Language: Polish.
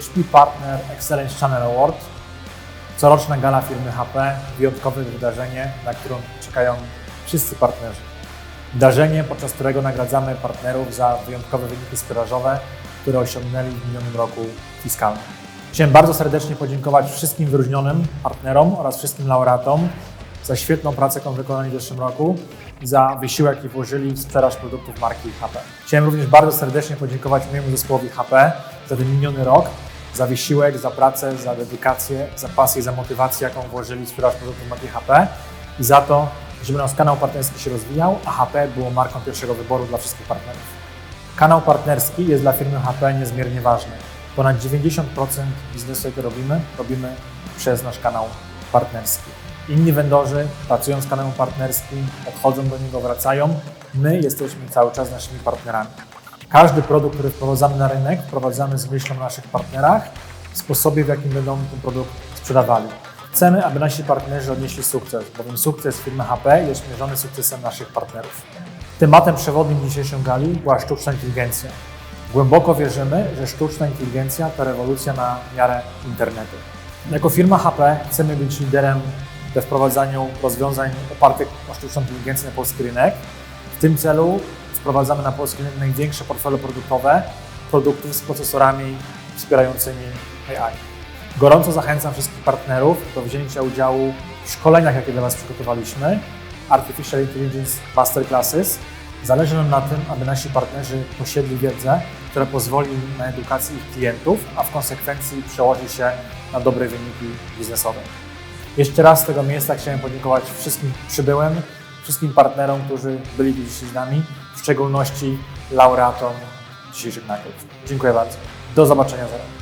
SPI Partner Excellence Channel Award. Coroczna gala firmy HP, wyjątkowe wydarzenie, na którą czekają wszyscy partnerzy. Wydarzenie, podczas którego nagradzamy partnerów za wyjątkowe wyniki sprzedażowe, które osiągnęli w minionym roku fiskalnym. Chciałem bardzo serdecznie podziękować wszystkim wyróżnionym partnerom oraz wszystkim laureatom za świetną pracę, jaką wykonali w zeszłym roku, za wysiłek, jaki włożyli w sprzedaż produktów marki HP. Chciałem również bardzo serdecznie podziękować mojemu zespołowi HP za ten miniony rok, za wysiłek, za pracę, za dedykację, za pasję, za motywację, jaką włożyli w sprzedaż produktów marki HP i za to, żeby nasz kanał partnerski się rozwijał, a HP było marką pierwszego wyboru dla wszystkich partnerów. Kanał partnerski jest dla firmy HP niezmiernie ważny. Ponad 90% biznesu, jaki robimy, robimy przez nasz kanał partnerski. Inni vendorzy, pracując z kanałem partnerskim, odchodzą do niego, wracają. My jesteśmy cały czas naszymi partnerami. Każdy produkt, który wprowadzamy na rynek, wprowadzamy z myślą o naszych partnerach, sposobie, w jakim będą ten produkt sprzedawali. Chcemy, aby nasi partnerzy odnieśli sukces, bowiem sukces firmy HP jest mierzony sukcesem naszych partnerów. Tematem przewodnim dzisiejszej gali była sztuczna inteligencja. Głęboko wierzymy, że sztuczna inteligencja to rewolucja na miarę internetu. Jako firma HP chcemy być liderem we wprowadzaniu rozwiązań opartych o sztuczną inteligencję na polski rynek. W tym celu wprowadzamy na polski największe portfele produktowe produktów z procesorami wspierającymi AI. Gorąco zachęcam wszystkich partnerów do wzięcia udziału w szkoleniach, jakie dla Was przygotowaliśmy, Artificial Intelligence Masterclasses. Zależy nam na tym, aby nasi partnerzy posiedli wiedzę, która pozwoli na edukację ich klientów, a w konsekwencji przełoży się na dobre wyniki biznesowe. Jeszcze raz z tego miejsca chciałem podziękować wszystkim przybyłym, wszystkim partnerom, którzy byli tu dzisiaj z nami, w szczególności laureatom dzisiejszych nagród. Dziękuję bardzo. Do zobaczenia za rok.